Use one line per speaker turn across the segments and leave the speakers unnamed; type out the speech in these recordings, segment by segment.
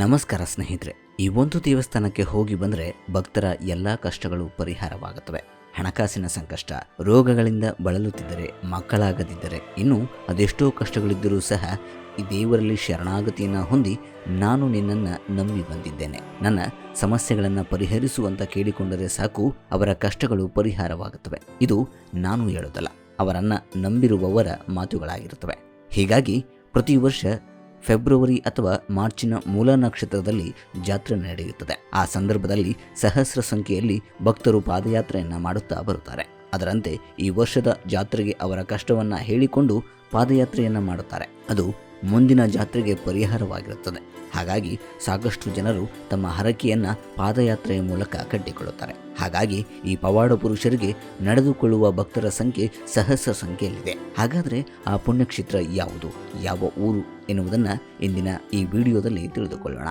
ನಮಸ್ಕಾರ ಸ್ನೇಹಿತರೆ, ಈ ಒಂದು ದೇವಸ್ಥಾನಕ್ಕೆ ಹೋಗಿ ಬಂದರೆ ಭಕ್ತರ ಎಲ್ಲ ಕಷ್ಟಗಳು ಪರಿಹಾರವಾಗುತ್ತವೆ. ಹಣಕಾಸಿನ ಸಂಕಷ್ಟ, ರೋಗಗಳಿಂದ ಬಳಲುತ್ತಿದ್ದರೆ ಮಕ್ಕಳಾಗದಿದ್ದರೆ ಇನ್ನು ಅದೆಷ್ಟೋ ಕಷ್ಟಗಳಿದ್ದರೂ ಸಹ ಈ ದೇವರಲ್ಲಿ ಶರಣಾಗತಿಯನ್ನು ಹೊಂದಿ ನಾನು ನಿನ್ನನ್ನು ನಂಬಿ ಬಂದಿದ್ದೇನೆ. ನನ್ನ ಸಮಸ್ಯೆಗಳನ್ನು ಪರಿಹರಿಸುವಂತ ಕೇಳಿಕೊಂಡರೆ ಸಾಕು, ಅವರ ಕಷ್ಟಗಳು ಪರಿಹಾರವಾಗುತ್ತವೆ. ಇದು ನಾನು ಹೇಳೋದಲ್ಲ, ಅವರನ್ನು ನಂಬಿರುವವರ ಮಾತುಗಳಾಗಿರುತ್ತವೆ. ಹೀಗಾಗಿ ಪ್ರತಿ ವರ್ಷ ಫೆಬ್ರವರಿ ಅಥವಾ ಮಾರ್ಚಿನ ಮೂಲ ನಕ್ಷತ್ರದಲ್ಲಿ ಜಾತ್ರೆ ನಡೆಯುತ್ತದೆ. ಆ ಸಂದರ್ಭದಲ್ಲಿ ಸಹಸ್ರ ಸಂಖ್ಯೆಯಲ್ಲಿ ಭಕ್ತರು ಪಾದಯಾತ್ರೆಯನ್ನು ಮಾಡುತ್ತಾ ಬರುತ್ತಾರೆ. ಅದರಂತೆ ಈ ವರ್ಷದ ಜಾತ್ರೆಗೆ ಅವರ ಕಷ್ಟವನ್ನು ಹೇಳಿಕೊಂಡು ಪಾದಯಾತ್ರೆಯನ್ನು ಮಾಡುತ್ತಾರೆ. ಅದು ಮುಂದಿನ ಜಾತ್ರೆಗೆ ಪರಿಹಾರವಾಗಿರುತ್ತದೆ. ಹಾಗಾಗಿ ಸಾಕಷ್ಟು ಜನರು ತಮ್ಮ ಹರಕೆಯನ್ನು ಪಾದಯಾತ್ರೆಯ ಮೂಲಕ ಕಟ್ಟಿಕೊಳ್ಳುತ್ತಾರೆ. ಹಾಗಾಗಿ ಈ ಪವಾಡ ಪುರುಷರಿಗೆ ನಡೆದುಕೊಳ್ಳುವ ಭಕ್ತರ ಸಂಖ್ಯೆ ಸಹಸ್ರ ಸಂಖ್ಯೆಯಲ್ಲಿದೆ. ಹಾಗಾದರೆ ಆ ಪುಣ್ಯಕ್ಷೇತ್ರ ಯಾವುದು, ಯಾವ ಊರು ಎನ್ನುವುದನ್ನು ಇಂದಿನ ಈ ವಿಡಿಯೋದಲ್ಲಿ ತಿಳಿದುಕೊಳ್ಳೋಣ.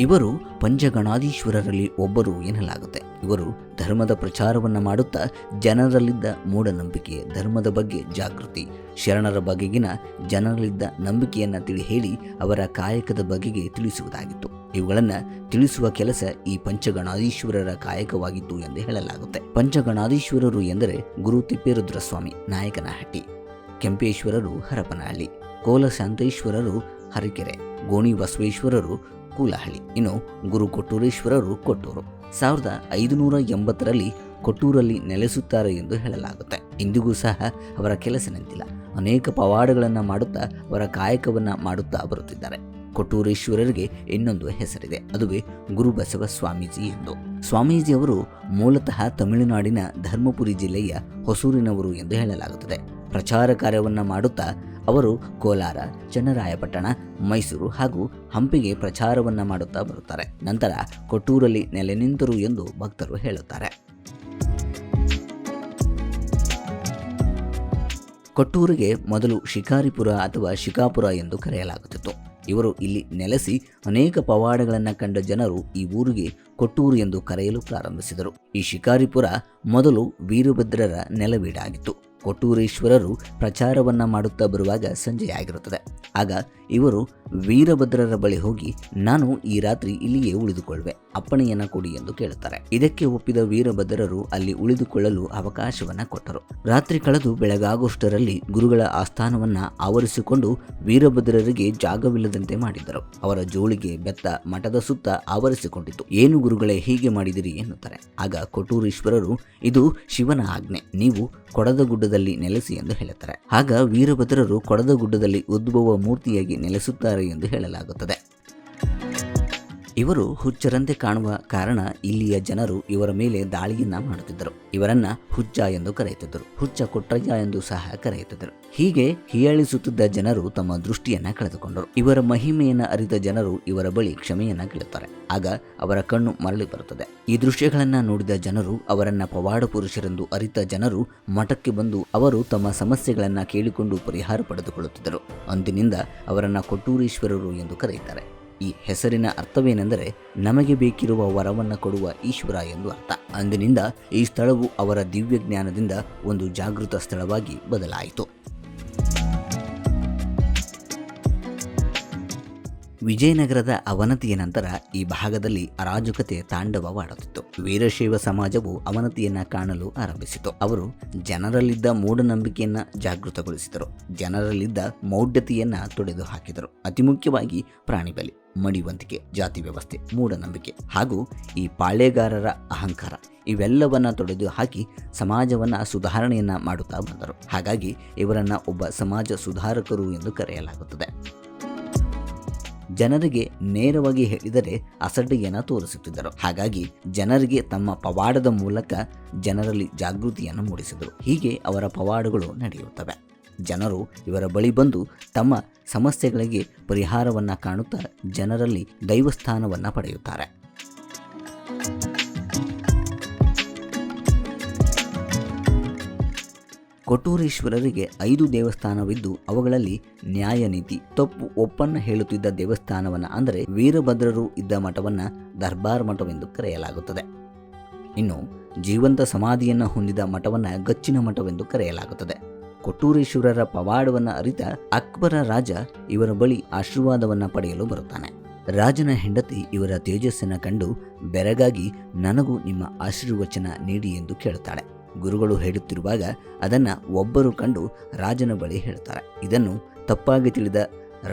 ಇವರು ಪಂಚಗಣಾಧೀಶ್ವರರಲ್ಲಿ ಒಬ್ಬರು ಎನ್ನಲಾಗುತ್ತೆ. ಇವರು ಧರ್ಮದ ಪ್ರಚಾರವನ್ನು ಮಾಡುತ್ತಾ ಜನರಲ್ಲಿದ್ದ ಮೂಢನಂಬಿಕೆ, ಧರ್ಮದ ಬಗ್ಗೆ ಜಾಗೃತಿ, ಶರಣರ ಬಗೆಗಿನ ಜನರಲ್ಲಿದ್ದ ನಂಬಿಕೆಯನ್ನು ತಿಳಿ ಹೇಳಿ ಅವರ ಕಾಯಕದ ಬಗೆಗೆ ತಿಳಿಸುವುದಾಗಿತ್ತು. ಇವುಗಳನ್ನು ತಿಳಿಸುವ ಕೆಲಸ ಈ ಪಂಚಗಣಾಧೀಶ್ವರರ ಕಾಯಕವಾಗಿತ್ತು ಎಂದು ಹೇಳಲಾಗುತ್ತೆ. ಪಂಚಗಣಾಧೀಶ್ವರರು ಎಂದರೆ ಗುರು ತಿಪ್ಪೇರುದ್ರಸ್ವಾಮಿ, ನಾಯಕನಹಟ್ಟಿ, ಕೆಂಪೇಶ್ವರರು ಹರಪನಹಳ್ಳಿ, ಕೋಲಶಾಂತೇಶ್ವರರು ಹರಿಕೆರೆ ಗೋಣಿ ಬಸವೇಶ್ವರರು ಕೂಲಹಳ್ಳಿ, ಇನ್ನು ಗುರು ಕೊಟ್ಟೂರೇಶ್ವರರು ಕೊಟ್ಟೂರು. ಸಾವಿರದ ಐದುನೂರ ಎಂಬತ್ತರಲ್ಲಿ ಕೊಟ್ಟೂರಲ್ಲಿ ನೆಲೆಸುತ್ತಾರೆ ಎಂದು ಹೇಳಲಾಗುತ್ತೆ. ಇಂದಿಗೂ ಸಹ ಅವರ ಕೆಲಸ ನಿಂತಿಲ್ಲ. ಅನೇಕ ಪವಾಡಗಳನ್ನು ಮಾಡುತ್ತಾ ಅವರ ಕಾಯಕವನ್ನು ಮಾಡುತ್ತಾ ಬರುತ್ತಿದ್ದಾರೆ. ಕೊಟ್ಟೂರೇಶ್ವರರಿಗೆ ಇನ್ನೊಂದು ಹೆಸರಿದೆ. ಅದುವೇ ಗುರುಬಸವ ಸ್ವಾಮೀಜಿ ಎಂದು. ಸ್ವಾಮೀಜಿ ಅವರು ಮೂಲತಃ ತಮಿಳುನಾಡಿನ ಧರ್ಮಪುರಿ ಜಿಲ್ಲೆಯ ಹೊಸೂರಿನವರು ಎಂದು ಹೇಳಲಾಗುತ್ತದೆ. ಪ್ರಚಾರ ಕಾರ್ಯವನ್ನು ಮಾಡುತ್ತಾ ಅವರು ಕೋಲಾರ, ಚನ್ನರಾಯಪಟ್ಟಣ, ಮೈಸೂರು ಹಾಗೂ ಹಂಪಿಗೆ ಪ್ರಚಾರವನ್ನು ಮಾಡುತ್ತಾ ಬರುತ್ತಾರೆ. ನಂತರ ಕೊಟ್ಟೂರಲ್ಲಿ ನೆಲೆ ನಿಂತರು ಎಂದು ಭಕ್ತರು ಹೇಳುತ್ತಾರೆ. ಕೊಟ್ಟೂರಿಗೆ ಮೊದಲು ಶಿಕಾರಿಪುರ ಅಥವಾ ಶಿಕಾಪುರ ಎಂದು ಕರೆಯಲಾಗುತ್ತಿತ್ತು. ಇವರು ಇಲ್ಲಿ ನೆಲೆಸಿ ಅನೇಕ ಪವಾಡಗಳನ್ನು ಕಂಡ ಜನರು ಈ ಊರಿಗೆ ಕೊಟ್ಟೂರು ಎಂದು ಕರೆಯಲು ಪ್ರಾರಂಭಿಸಿದರು. ಈ ಶಿಕಾರಿಪುರ ಮೊದಲು ವೀರಭದ್ರರ ನೆಲವೀಡಾಗಿತ್ತು. ಕೊಟ್ಟೂರೇಶ್ವರರು ಪ್ರಚಾರವನ್ನ ಮಾಡುತ್ತಾ ಬರುವಾಗ ಸಂಜೆಯಾಗಿರುತ್ತದೆ ಆಗ ಇವರು ವೀರಭದ್ರರ ಬಳಿ ಹೋಗಿ, ನಾನು ಈ ರಾತ್ರಿ ಇಲ್ಲಿಯೇ ಉಳಿದುಕೊಳ್ಳುವೆ ಅಪ್ಪಣೆಯನ್ನ ಕೊಡಿ ಎಂದು ಕೇಳುತ್ತಾರೆ. ಇದಕ್ಕೆ ಒಪ್ಪಿದ ವೀರಭದ್ರರು ಅಲ್ಲಿ ಉಳಿದುಕೊಳ್ಳಲು ಅವಕಾಶವನ್ನ ಕೊಟ್ಟರು. ರಾತ್ರಿ ಕಳೆದು ಬೆಳಗಾಗುವಷ್ಟರಲ್ಲಿ ಗುರುಗಳ ಆಸ್ಥಾನವನ್ನ ಆವರಿಸಿಕೊಂಡು ವೀರಭದ್ರರಿಗೆ ಜಾಗವಿಲ್ಲದಂತೆ ಮಾಡಿದರು ಅವರ ಜೋಳಿಗೆ ಬೆತ್ತ ಮಠದ ಸುತ್ತ ಆವರಿಸಿಕೊಂಡಿತು ಏನು ಗುರುಗಳೇ, ಹೀಗೆ ಮಾಡಿದಿರಿ ಎನ್ನುತ್ತಾರೆ. ಆಗ ಕೊಟ್ಟೂರೀಶ್ವರರು, ಇದು ಶಿವನ ಆಜ್ಞೆ. ನೀವು ಕೊಡದ ಗುಡ್ಡದಲ್ಲಿ ನೆಲೆಸಿ ಎಂದು ಹೇಳುತ್ತಾರೆ. ಆಗ ವೀರಭದ್ರರು ಕೊಡದ ಗುಡ್ಡದಲ್ಲಿ ಉದ್ಭವ ಮೂರ್ತಿಯಾಗಿ ನೆಲೆಸುತ್ತಾರೆ ಎಂದು ಹೇಳಲಾಗುತ್ತದೆ. ಇವರು ಹುಚ್ಚರಂತೆ ಕಾಣುವ ಕಾರಣ ಇಲ್ಲಿಯ ಜನರು ಇವರ ಮೇಲೆ ದಾಳಿಯನ್ನ ಮಾಡುತ್ತಿದ್ದರು. ಇವರನ್ನ ಹುಚ್ಚ ಎಂದು ಕರೆಯುತ್ತಿದ್ದರು. ಹುಚ್ಚ ಕೊಟ್ರಯ್ಯ ಎಂದು ಸಹ ಕರೆಯುತ್ತಿದ್ದರು. ಹೀಗೆ ಹೀಯಾಳಿಸುತ್ತಿದ್ದ ಜನರು ತಮ್ಮ ದೃಷ್ಟಿಯನ್ನ ಕಳೆದುಕೊಂಡರು. ಇವರ ಮಹಿಮೆಯನ್ನ ಅರಿತ ಜನರು ಇವರ ಬಳಿ ಕ್ಷಮೆಯನ್ನ ಕೇಳುತ್ತಾರೆ. ಆಗ ಅವರ ಕಣ್ಣು ಮರಳಿ ಬರುತ್ತದೆ. ಈ ದೃಶ್ಯಗಳನ್ನ ನೋಡಿದ ಜನರು ಅವರನ್ನ ಪವಾಡ ಪುರುಷರೆಂದು ಅರಿತ ಜನರು ಮಠಕ್ಕೆ ಬಂದು ಅವರು ತಮ್ಮ ಸಮಸ್ಯೆಗಳನ್ನ ಕೇಳಿಕೊಂಡು ಪರಿಹಾರ ಪಡೆದುಕೊಳ್ಳುತ್ತಿದ್ದರು. ಅಂದಿನಿಂದ ಅವರನ್ನ ಕೊಟ್ಟೂರೀಶ್ವರರು ಎಂದು ಕರೆಯುತ್ತಾರೆ. ಈ ಹೆಸರಿನ ಅರ್ಥವೇನೆಂದರೆ ನಮಗೆ ಬೇಕಿರುವ ವರವನ್ನು ಕೊಡುವ ಈಶ್ವರ ಎಂದು ಅರ್ಥ. ಅಂದಿನಿಂದ ಈ ಸ್ಥಳವು ಅವರ ದಿವ್ಯ ಜ್ಞಾನದಿಂದ ಒಂದು ಜಾಗೃತ ಸ್ಥಳವಾಗಿ ಬದಲಾಯಿತು. ವಿಜಯನಗರದ ಅವನತಿಯ ನಂತರ ಈ ಭಾಗದಲ್ಲಿ ಅರಾಜಕತೆ ತಾಂಡವವಾಡುತ್ತಿತ್ತು. ವೀರಶೈವ ಸಮಾಜವು ಅವನತಿಯನ್ನ ಕಾಣಲು ಆರಂಭಿಸಿತು. ಅವರು ಜನರಲ್ಲಿದ್ದ ಮೂಢನಂಬಿಕೆಯನ್ನ ಜಾಗೃತಗೊಳಿಸಿದರು. ಜನರಲ್ಲಿದ್ದ ಮೌಢ್ಯತೆಯನ್ನ ತೊಡೆದು ಹಾಕಿದರು. ಅತಿ ಮುಖ್ಯವಾಗಿ ಪ್ರಾಣಿಬಲಿ ಮಡಿವಂತಿಕೆ, ಜಾತಿ ವ್ಯವಸ್ಥೆ, ಮೂಢನಂಬಿಕೆ ಹಾಗೂ ಈ ಪಾಳೆಗಾರರ ಅಹಂಕಾರ. ಇವೆಲ್ಲವನ್ನ ತೊಡೆದು ಹಾಕಿ ಸಮಾಜವನ್ನ ಸುಧಾರಣೆಯನ್ನ ಮಾಡುತ್ತಾ ಬಂದರು. ಹಾಗಾಗಿ ಇವರನ್ನ ಒಬ್ಬ ಸಮಾಜ ಸುಧಾರಕರು ಎಂದು ಕರೆಯಲಾಗುತ್ತದೆ. ಜನರಿಗೆ ನೇರವಾಗಿ ಹೇಳಿದರೆ ಅಸಡ್ಡೆಯನ್ನು ತೋರಿಸುತ್ತಿದ್ದರು. ಹಾಗಾಗಿ ಜನರಿಗೆ ತಮ್ಮ ಪವಾಡದ ಮೂಲಕ ಜನರಲ್ಲಿ ಜಾಗೃತಿಯನ್ನು ಮೂಡಿಸಿದರು. ಹೀಗೆ ಅವರ ಪವಾಡಗಳು ನಡೆಯುತ್ತವೆ. ಜನರು ಇವರ ಬಳಿ ಬಂದು ತಮ್ಮ ಸಮಸ್ಯೆಗಳಿಗೆ ಪರಿಹಾರವನ್ನು ಕಾಣುತ್ತಾ ಜನರಲ್ಲಿ ದೈವಸ್ಥಾನವನ್ನು ಪಡೆಯುತ್ತಾರೆ. ಕೊಟ್ಟೂರೇಶ್ವರರಿಗೆ ಐದು ದೇವಸ್ಥಾನವಿದ್ದು ಅವುಗಳಲ್ಲಿ ನ್ಯಾಯನೀತಿ, ತಪ್ಪು ಒಪ್ಪನ್ನ ಹೇಳುತ್ತಿದ್ದ ದೇವಸ್ಥಾನವನ್ನ ಅಂದರೆ ವೀರಭದ್ರರು ಇದ್ದ ಮಠವನ್ನ ದರ್ಬಾರ್ ಮಠವೆಂದು ಕರೆಯಲಾಗುತ್ತದೆ. ಇನ್ನು ಜೀವಂತ ಸಮಾಧಿಯನ್ನು ಹೊಂದಿದ ಮಠವನ್ನ ಗಚ್ಚಿನ ಮಠವೆಂದು ಕರೆಯಲಾಗುತ್ತದೆ. ಕೊಟ್ಟೂರೇಶ್ವರರ ಪವಾಡವನ್ನ ಅರಿತ ಅಕ್ಬರ ರಾಜ ಇವರ ಬಳಿ ಆಶೀರ್ವಾದವನ್ನ ಪಡೆಯಲು ಬರುತ್ತಾನೆ. ರಾಜನ ಹೆಂಡತಿ ಇವರ ತೇಜಸ್ಸನ್ನ ಕಂಡು ಬೆರಗಾಗಿ ನನಗೂ ನಿಮ್ಮ ಆಶೀರ್ವಚನ ನೀಡಿ ಎಂದು ಕೇಳುತ್ತಾಳೆ. ಗುರುಗಳು ಹೇಳುತ್ತಿರುವಾಗ ಅದನ್ನು ಒಬ್ಬರು ಕಂಡು ರಾಜನ ಬಳಿ ಹೇಳ್ತಾರೆ. ಇದನ್ನು ತಪ್ಪಾಗಿ ತಿಳಿದ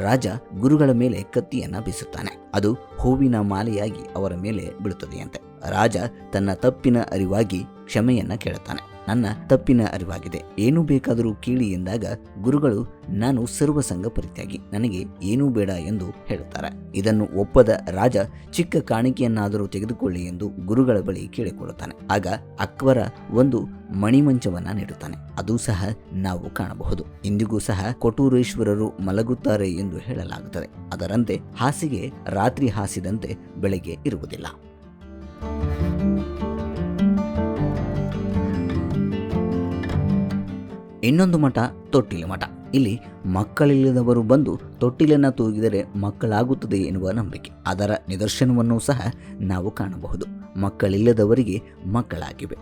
ರಾಜ ಗುರುಗಳ ಮೇಲೆ ಕತ್ತಿಯನ್ನು ಬೀಸುತ್ತಾನೆ. ಅದು ಹೂವಿನ ಮಾಲೆಯಾಗಿ ಅವರ ಮೇಲೆ ಬೀಳುತ್ತದೆಯಂತೆ. ರಾಜ ತನ್ನ ತಪ್ಪಿನ ಅರಿವಾಗಿ ಕ್ಷಮೆಯನ್ನ ಕೇಳುತ್ತಾನೆ. ನನ್ನ ತಪ್ಪಿನ ಅರಿವಾಗಿದೆ. ಏನು ಬೇಕಾದರೂ ಕೇಳಿ ಎಂದಾಗ ಗುರುಗಳು, ನಾನು ಸರ್ವಸಂಗ ಪರಿತ್ಯಾಗಿ. ನನಗೆ ಏನೂ ಬೇಡ ಎಂದು ಹೇಳುತ್ತಾರೆ. ಇದನ್ನು ಒಪ್ಪದ ರಾಜ ಚಿಕ್ಕ ಕಾಣಿಕೆಯನ್ನಾದರೂ ತೆಗೆದುಕೊಳ್ಳಿ ಎಂದು ಗುರುಗಳ ಬಳಿ ಕೇಳಿಕೊಳ್ಳುತ್ತಾನೆ. ಆಗ ಅಕ್ಬರ ಒಂದು ಮಣಿಮಂಚವನ್ನ ನೀಡುತ್ತಾನೆ. ಅದು ಸಹ ನಾವು ಕಾಣಬಹುದು. ಇಂದಿಗೂ ಸಹ ಕೊಟೂರೇಶ್ವರರು ಮಲಗುತ್ತಾರೆ ಎಂದು ಹೇಳಲಾಗುತ್ತದೆ. ಅದರಂತೆ ಹಾಸಿಗೆ ರಾತ್ರಿ ಹಾಸಿದಂತೆ ಬೆಳಗ್ಗೆ ಇರುವುದಿಲ್ಲ. ಇನ್ನೊಂದು ಮಠ ತೊಟ್ಟಿಲ ಮಠ. ಇಲ್ಲಿ ಮಕ್ಕಳಿಲ್ಲದವರು ಬಂದು ತೊಟ್ಟಿಲನ್ನು ತೂಗಿದರೆ ಮಕ್ಕಳಾಗುತ್ತದೆ ಎನ್ನುವ ನಂಬಿಕೆ. ಅದರ ನಿದರ್ಶನವನ್ನು ಸಹ ನಾವು ಕಾಣಬಹುದು. ಮಕ್ಕಳಿಲ್ಲದವರಿಗೆ ಮಕ್ಕಳಾಗಿವೆ.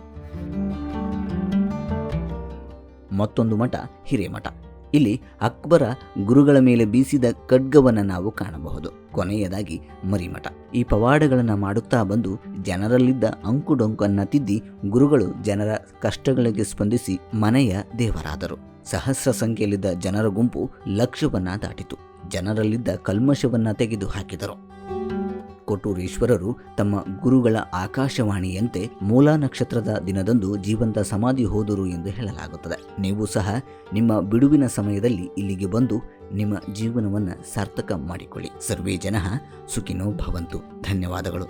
ಮತ್ತೊಂದು ಮಠ ಹಿರೇಮಠ. ಇಲ್ಲಿ ಅಕ್ಬರ ಗುರುಗಳ ಮೇಲೆ ಬೀಸಿದ ಖಡ್ಗವನ್ನು ನಾವು ಕಾಣಬಹುದು. ಕೊನೆಯದಾಗಿ ಮರಿಮಠ. ಈ ಪವಾಡಗಳನ್ನು ಮಾಡುತ್ತಾ ಬಂದು ಜನರಲ್ಲಿದ್ದ ಅಂಕುಡೊಂಕನ್ನ ತಿದ್ದಿ ಗುರುಗಳು ಜನರ ಕಷ್ಟಗಳಿಗೆ ಸ್ಪಂದಿಸಿ ಮನೆಯ ದೇವರಾದರು. ಸಹಸ್ರ ಸಂಖ್ಯೆಯಲ್ಲಿದ್ದ ಜನರ ಗುಂಪು ಲಕ್ಷವನ್ನ ದಾಟಿತು. ಜನರಲ್ಲಿದ್ದ ಕಲ್ಮಶವನ್ನ ತೆಗೆದು ಹಾಕಿದರು ಕೊಟ್ಟೂರೇಶ್ವರರು ತಮ್ಮ ಗುರುಗಳ ಆಕಾಶವಾಣಿಯಂತೆ ಮೂಲ ನಕ್ಷತ್ರದ ದಿನದಂದು ಜೀವಂತ ಸಮಾಧಿ ಹೋದರು ಎಂದು ಹೇಳಲಾಗುತ್ತದೆ. ನೀವು ಸಹ ನಿಮ್ಮ ಬಿಡುವಿನ ಸಮಯದಲ್ಲಿ ಇಲ್ಲಿಗೆ ಬಂದು ನಿಮ್ಮ ಜೀವನವನ್ನು ಸಾರ್ಥಕ ಮಾಡಿಕೊಳ್ಳಿ. ಸರ್ವೇ ಜನ ಸುಖಿನೋ ಭವಂತು. ಧನ್ಯವಾದಗಳು.